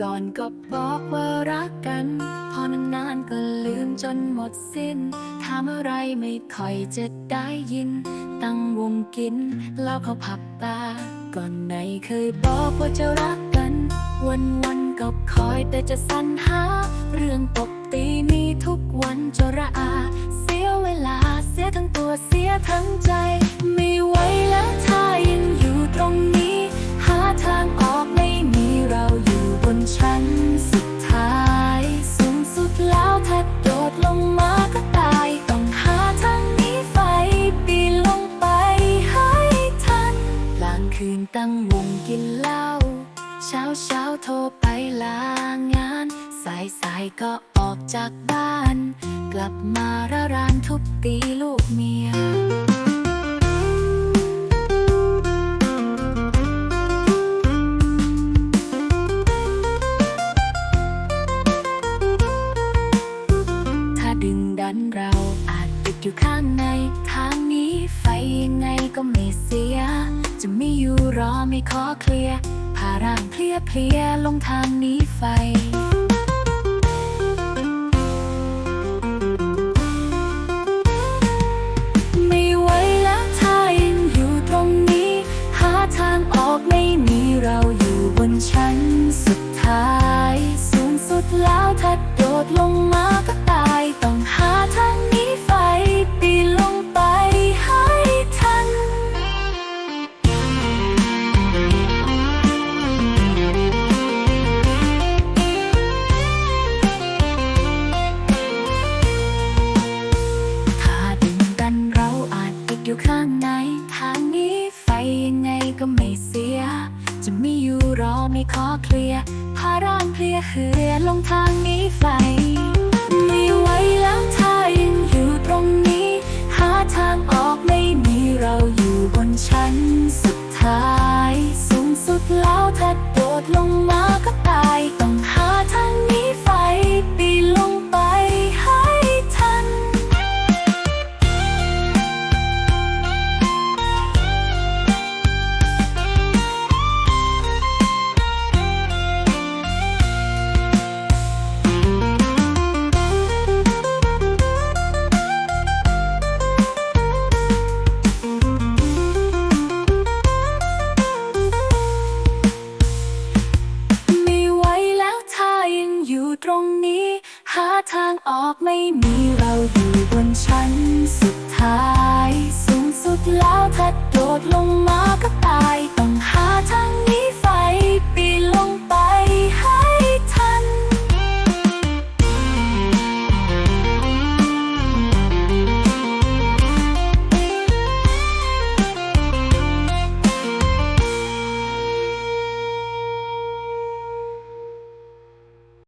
ก่อนก็บอกว่ารักกัน พอนานๆก็ลืมจนหมดสิ้นถามอะไรไม่ค่อยจะได้ยิน ตั้งวงกินเหล้าเขาผับตาก่อนไหนเคยบอกว่าจะรักกัน วันวันๆก็คอยแต่จะสรรหา เรื่องตบตีนี่ทุกวันจะระอา ลงมาก็ตาย ต้องหาทางนี้ไฟปีนลงไปให้ทันกลางคืนตั้งวงกินเหล้า เช้าเช้าโทรไปลางาน สายสายก็ออกจากบ้าน กลับมาระรานทุบตีลูกเมีย อยู่ข้างในทางนี้ไฟยังไงก็ไม่เสีย จะไม่อยู่รอไม่ขอเคลียร์พาร่างเพลียเพลียๆลงทางนี้ไฟไม่ไหวแล้วถ้ายังอยู่ตรงนี้หาทางออกไม่มีเราอยู่บนชั้นสุดท้าย สูงสุดแล้วถ้าโดดลงมาก็ อยู่รอไม่ขอเคลียร์พาร่างเพลียเหือลงทางนี้ไฟ ไม่ไหวแล้วถ้ายังอยู่ตรงนี้ หาทางออกไม่มีเราอยู่บนชั้นสุดท้าย สูงสุดแล้วถ้าโดดลงมา ตรงนี้ หาทางออกไม่มี